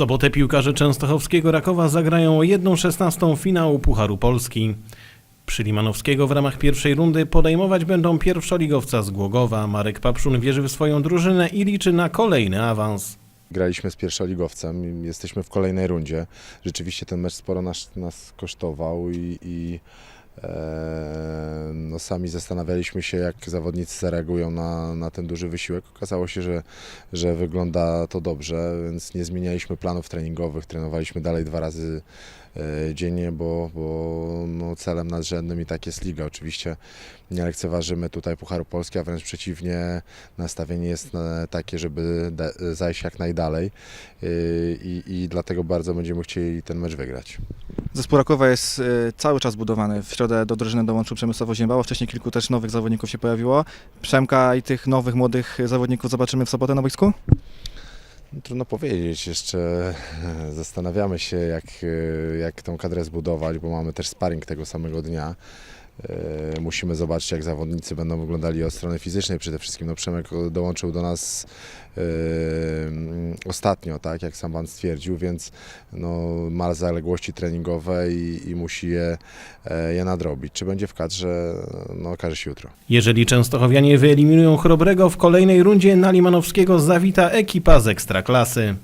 sobotę piłkarze częstochowskiego Rakowa zagrają o 1.16 finału Pucharu Polski. Przy Limanowskiego w ramach pierwszej rundy podejmować będą pierwszoligowca z Głogowa. Marek Papszun wierzy w swoją drużynę i liczy na kolejny awans. Graliśmy z pierwszoligowcem, jesteśmy w kolejnej rundzie. Rzeczywiście ten mecz sporo nas, nas kosztował i, i no sami zastanawialiśmy się, jak zawodnicy zareagują na, na ten duży wysiłek. Okazało się, że, że wygląda to dobrze, więc nie zmienialiśmy planów treningowych, trenowaliśmy dalej dwa razy e, dziennie, bo, bo no, celem nadrzędnym i tak jest liga. Oczywiście nie lekceważymy tutaj Pucharu Polski, a wręcz przeciwnie, nastawienie jest e, takie, żeby zajść jak najdalej y, i, i dlatego bardzo będziemy chcieli ten mecz wygrać. Zespół Rakowa jest y, cały czas budowany. W środę do drużyny dołączył Przemysław Oziębało, wcześniej kilku też nowych zawodników się pojawiło. Przemka i tych nowych, młodych zawodników zobaczymy w sobotę na boisku? No, trudno powiedzieć, jeszcze zastanawiamy się jak, y, jak tą kadrę zbudować, bo mamy też sparring tego samego dnia. Y, Musimy zobaczyć, jak zawodnicy będą wyglądali od strony fizycznej przede wszystkim. No, Przemek dołączył do nas y, ostatnio, tak, jak sam Pan stwierdził, więc no, ma zaległości treningowe i, i musi je, e, je nadrobić. Czy będzie w kadrze, no okaże się jutro. Jeżeli Częstochowianie wyeliminują Chrobrego w kolejnej rundzie na Limanowskiego zawita ekipa z Ekstraklasy.